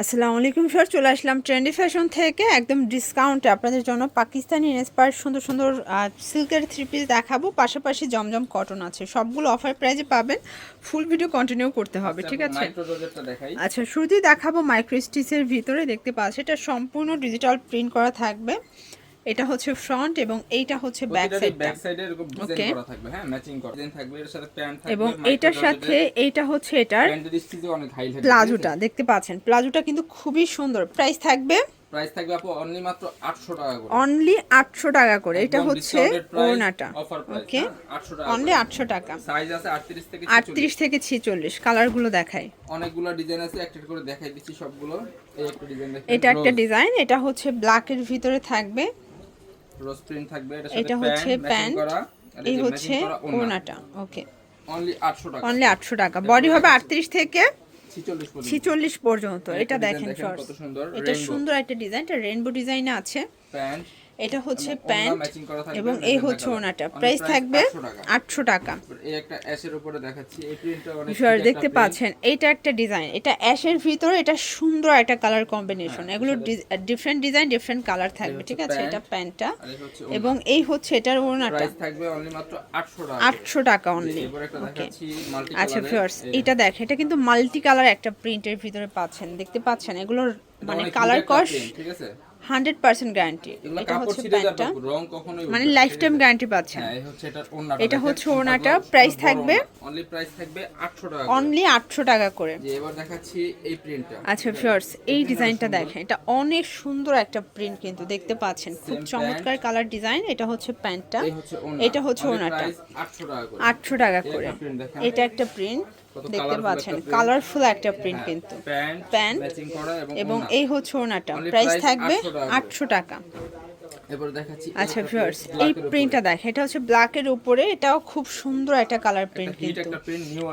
আসসালামু আলাইকুম স্যার চলে আসলাম ট্রেন্ডি ফ্যাশন থেকে। একদম ডিসকাউন্টে আপনাদের জন্য পাকিস্তানি ইন্সপায়ার সুন্দর সুন্দর সিল্কের থ্রি পিস দেখাবো। পাশাপাশি জমজম কটন আছে। সবগুলো অফার প্রাইজে পাবেন। ফুল ভিডিও কন্টিনিউ করতে হবে ঠিক আছে? আচ্ছা শুরুতেই দেখাবো মাইক্রো স্টিচের ভিতরে। দেখতে পাচ্ছি এটা সম্পূর্ণ ডিজিটাল প্রিন্ট করা থাকবে। এটা হচ্ছে ফ্রন্ট এবং এইটা হচ্ছে ব্যাক সাইড ব্যাক সাইডে এরকম. ডিজাইন করা থাকবে হ্যাঁ ম্যাচিং করা। ডিজাইন থাকবে এর সাথে প্যান্ট থাকবে এবং এইটার সাথে এইটা হচ্ছে এটার অনেক হাই থাকবে প্লাজোটা দেখতে পাচ্ছেন? প্লাজোটা কিন্তু খুবই সুন্দর। প্রাইস থাকবে? প্রাইস থাকবে আপু অনলি মাত্র 800 টাকা করে। অনলি আটশো টাকা করে। এটা হচ্ছে ওড়নাটা। ওকে? হ্যাঁ, 800 টাকা অনলি করে। আটশো টাকা। সাইজ আছে 38 থেকে 46 আটত্রিশ থেকে ছিচল্লিশ কালারগুলো দেখাই। অনেকগুলো ডিজাইন আছে একটা করে দেখাই দিচ্ছি সবগুলো। এই একটা ডিজাইন এটা একটা ডিজাইন এটা হচ্ছে ব্ল্যাকের ভিতরে থাকবে। রোজ প্রিন্ট থাকবে এটা এটা হচ্ছে প্যান্ট এই হচ্ছে ওড়নাটা ওকে। অনলি 800 টাকা। অনলি আটশো টাকা। বডি হবে আটত্রিশ থেকে 46 পর্যন্ত। ছিচল্লিশ পর্যন্ত। এটা দেখেন কত সুন্দর, এটা সুন্দর একটা ডিজাইন এটা রেনবো ডিজাইনে আছে। প্যান্ট এটা হচ্ছে প্যান্ট করা থাকবে, এবং এই হচ্ছে ওনাটা প্রাইস থাকবে আটশো টাকা। দেখতে পাচ্ছেন এটা একটা ডিজাইন এটা অ্যাশের ভিতরে এটা সুন্দর একটা কালার কম্বিনেশন এগুলো ডিফারেন্ট ডিজাইন ডিফারেন্ট কালার থাকবে ঠিক আছে? এটা প্যান্টটা। এবং এই হচ্ছে এটার ওনাটা থাকবে অনলি মাত্র 800 টাকা। আটশো টাকা অনলি আচ্ছা ভিউয়ার্স এটা দেখেন এটা কিন্তু মাল্টি কালার একটা প্রিন্টের ভিতরে পাচ্ছেন দেখতে পাচ্ছেন। এগুলোর মানে কালার কস ঠিক আছে? Hundred percent guarantee. এটা হচ্ছে প্যান্টটা মানে লাইফ টাইম গ্যারান্টি পাচ্ছেন। হ্যাঁ এটা হচ্ছে price বড় থাকবে? অনলি প্রাইস থাকবে 800 টাকা অনলি আটশো টাকা করে। এবার দেখাচ্ছি এই প্রিন্টটা আচ্ছা ফিয়ার্স এই ডিজাইনটা দেখেন। এটা অনেক সুন্দর একটা প্রিন্ট কিন্তু দেখতে পাচ্ছেন। খুব চমৎকার কালার ডিজাইন এটা হচ্ছে প্যান্টটা এটা হচ্ছে Only ওড়নাটা। price 800 টাকা করে। আটশো টাকা করে। এটা একটা প্রিন্ট দেখতে পাচ্ছেন কালারফুল একটা প্রিন্ট কিন্তু। প্যান্ট এবং এই হচ্ছে ওনাটা প্রাইস থাকবে 800 টাকা করে। আটশো টাকা। আচ্ছা print, এই এর। প্রিন্টটা দেখেন এটা হচ্ছে ব্ল্যাকের উপরে এটাও খুব সুন্দর একটা কালার প্রিন্ট কিন্তু।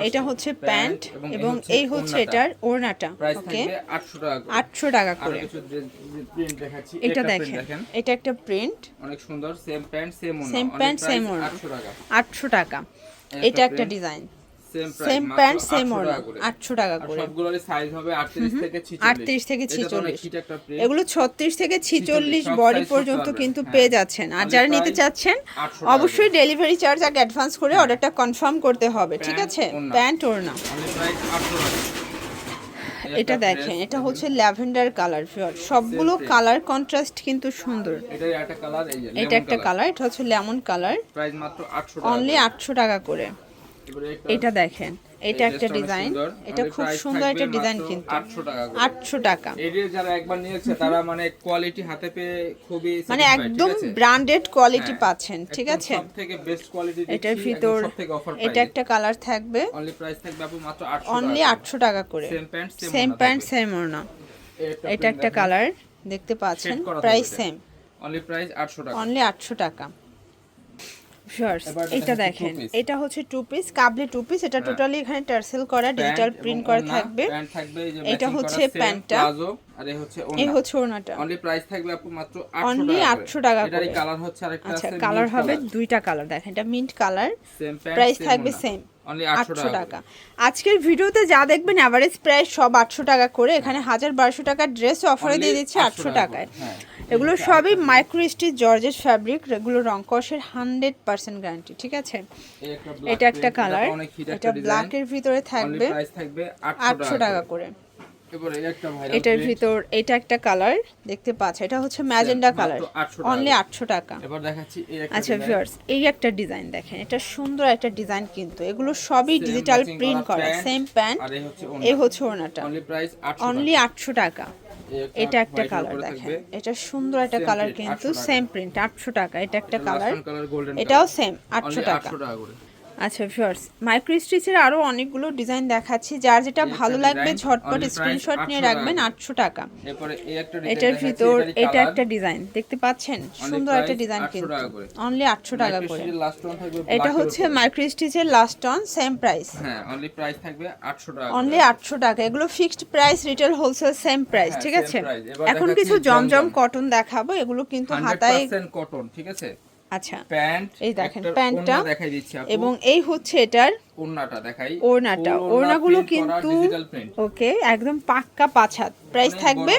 এটা হচ্ছে প্যান্ট প্যান্ট এবং এই হচ্ছে এটার ওড়নাটা ওকে 800 টাকা করে। এটা দেখেন এটা একটা প্রিন্ট অনেক সুন্দর সেম প্যান্ট সেম ওড়না। Pant, price same ওড়না। 800 টাকা। আটশো টাকা। এটা একটা ডিজাইন সেম প্যান্ট সেম ওড়না আটশো টাকা করে। সবগুলোর সাইজ হবে 38 থেকে 46 38 থেকে এটা তো অনেক 46 হিট একটা print, এগুলো ছত্রিশ থেকে ছিচল্লিশ বডি পর্যন্ত কিন্তু হ্যাঁ। পেয়ে যাচ্ছেন। আর যারা নিতে চাচ্ছেন অবশ্যই ডেলিভারি চার্জ আগে অ্যাডভান্স করে অর্ডারটা কনফার্ম করতে হবে ঠিক আছে? প্যান্ট ওড়না। Only price 800 টাকা। এই এটা দেখেন এটা হচ্ছে ল্যাভেন্ডার কালার সবগুলো কালার কন্ট্রাস্ট কিন্তু সুন্দর। এটা একটা কালার এটা হচ্ছে লেমন কালার প্রাইস মাত্র 800 টাকা অনলি আটশো টাকা করে। এটা দেখেন এটা একটা ডিজাইন এটা খুব সুন্দর একটা ডিজাইন কিন্তু। 800 টাকা করে আটশো টাকা। এদের যারা একবার নিয়েছে তারা মানে কোয়ালিটি হাতে পেয়ে খুবই মানে একদম ব্র্যান্ডেড কোয়ালিটি পাচ্ছেন ঠিক আছে? সবথেকে বেস্ট কোয়ালিটি এটার ভিতর এটা একটা কালার থাকবে। অনলি প্রাইস থাকবে আপু মাত্র 800 অনলি আটশো টাকা করে। Same pant same pant same ওড়না। এটা একটা কালার দেখতে পাচ্ছেন প্রাইস সেম অনলি প্রাইস 800 টাকা। অনলি আটশো টাকা। এবার এটা দেখেন। এটা হচ্ছে টু পিস কাবলি টু পিস এটা টোটালি এখানে টার্সেল করা ডিজিটাল প্রিন্ট করা থাকবে। এটা হচ্ছে প্যান্টটা। প্লাজো আর এই হচ্ছে এই হচ্ছে ওড়নাটা। অনলি প্রাইস থাকবে আপু মাত্র 800 টাকা 800 টাকা করে। কালার হচ্ছে আরেকটা আচ্ছা আছে কালার হবে দুইটা কালার দেখেন এটা মিন্ট কালার প্রাইস থাকবে সেম আটশো টাকা। আজকের ভিডিওতে যা দেখবেন অ্যাভারেজ প্রায় সব আটশো টাকা করে। এখানে হাজার বারোশো টাকার ড্রেস অফারে দিয়ে দিচ্ছে আটশো টাকায়। এগুলো সবই মাইক্রোস্টি জর্জেট ফ্যাব্রিক এগুলো রংকশের হান্ড্রেড পার্সেন্ট গ্যারান্টি ঠিক আছে? এটা একটা কালার এটা ব্ল্যাকের ভিতরে থাকবে আটশো টাকা করে। এটার ভিতর এটা একটা কালার দেখতে পাচ্ছেন এটা হচ্ছে ম্যাজেন্ডা কালার অনলি আটশো টাকা। আচ্ছা ভিউয়ার্স এই একটা ডিজাইন দেখেন এটা সুন্দর একটা ডিজাইন কিন্তু এগুলো সবই ডিজিটাল প্রিন্ট করা সেম প্যান্ট এ হচ্ছে ওনাটা অনলি প্রাইস 800 অনলি আটশো টাকা। এটা একটা কালার দেখেন এটা সুন্দর একটা কালার কিন্তু সেম প্রিন্ট আটশো টাকা এটা একটা কালার এটাও সেম আটশো টাকা। 800 টাকা করে। আচ্ছা ভিউয়ার্স মাইক্রো স্টিচের আরও অনেকগুলো ডিজাইন দেখাচ্ছি যার যেটা ভালো লাগবে ঝটপট স্ক্রিনশট নিয়ে রাখবেন। আটশো টাকা এরপরে এই একটা এটার ভিতর এটা একটা ডিজাইন দেখতে পাচ্ছেন সুন্দর একটা ডিজাইন 800 কিন্তু টাকা করে। অনলি আটশো টাকা করে এটা হচ্ছে। মাইক্রো স্টিচের লাস্ট অন সেম প্রাইস হ্যাঁ অনলি প্রাইস থাকবে 800 টাকা অনলি। আটশো টাকা এগুলো fixed price retail wholesale same price ঠিক আছে এখন কিছু জমজম। কটন দেখাবো এগুলো কিন্তু হাতায় 100% কটন ঠিক আছে আচ্ছা। প্যান্ট এই দেখেন, প্যান্টটা দেখাই দিচ্ছি এবং এই হচ্ছে এটার ওড়নাটা দেখাই। ওড়নাটা। ওড়নাগুলো কিন্তু ওকে একদম পাক্কা পাছাত। প্রাইস থাকবে।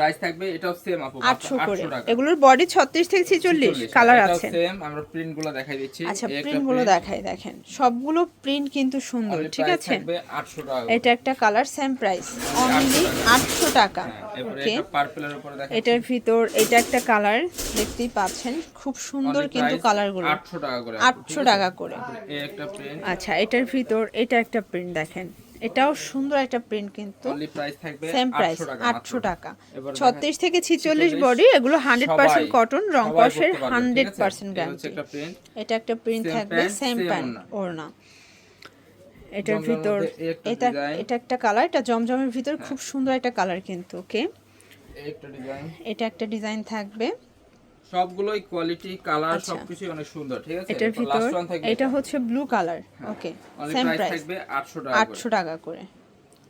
প্রাইস থাকবে এটাও সেম আপু আটশো করে। এগুলোর বডি ছত্রিশ থেকে ছেচল্লিশ কালার আছে। সেম আমরা প্রিন্টগুলো দেখাই দিচ্ছি আচ্ছা প্রিন্টগুলো দেখাই দেখেন সবগুলো প্রিন্ট কিন্তু সুন্দর ঠিক আছে? থাকবে 800 টাকা এটা একটা কালার সেম প্রাইস অনলি আটশো টাকা। হ্যাঁ, ওকে পার্পলের উপরে দেখাই এটার ভিতর এটা একটা কালার দেখতেই পাচ্ছেন খুব সুন্দর কিন্তু কালারগুলো 800 টাকা করে আপু, ঠিক আটশো আছে? টাকা করে। এই একটা প্রিন্ট আচ্ছা এটার ভিতর এটা একটা প্রিন্ট দেখেন। এটাও সুন্দর একটা প্রিন্ট কিন্তু। অনলি প্রাইস থাকবে সেম প্রাইস 800 টাকা আটশো। টাকা। ছত্রিশ থেকে ছিচল্লিশ 46 বডি এগুলো হান্ড্রেড পার্সেন্ট কটন রং কষের হান্ড্রেড পার্সেন্ট গ্যারান্টি একটা প্রিন্ট এটা একটা প্রিন্ট থাকবে সেম প্যান্ট ওড়না। এটার ভিতর এটা এটা একটা কালার এটা জমজমের ভিতর খুব সুন্দর একটা কালার কিন্তু ওকে এই একটা ডিজাইন এটা একটা ডিজাইন থাকবে। সবগুলোই কোয়ালিটি কালার সবকিছু অনেক সুন্দর ঠিক আছে? এটার ভিতর থাকবে এটা হচ্ছে blue colour okay same price থাকবে 800 টাকা করে। আটশো টাকা করে।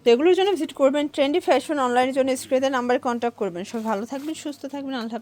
তো এগুলোর জন্য ভিজিট করবেন ট্রেন্ডি ফ্যাশন অনলাইনের জন্য স্ক্রিনে নাম্বারে কন্ট্যাক্ট করবেন। সব ভালো থাকবেন সুস্থ থাকবেন আল্লাহ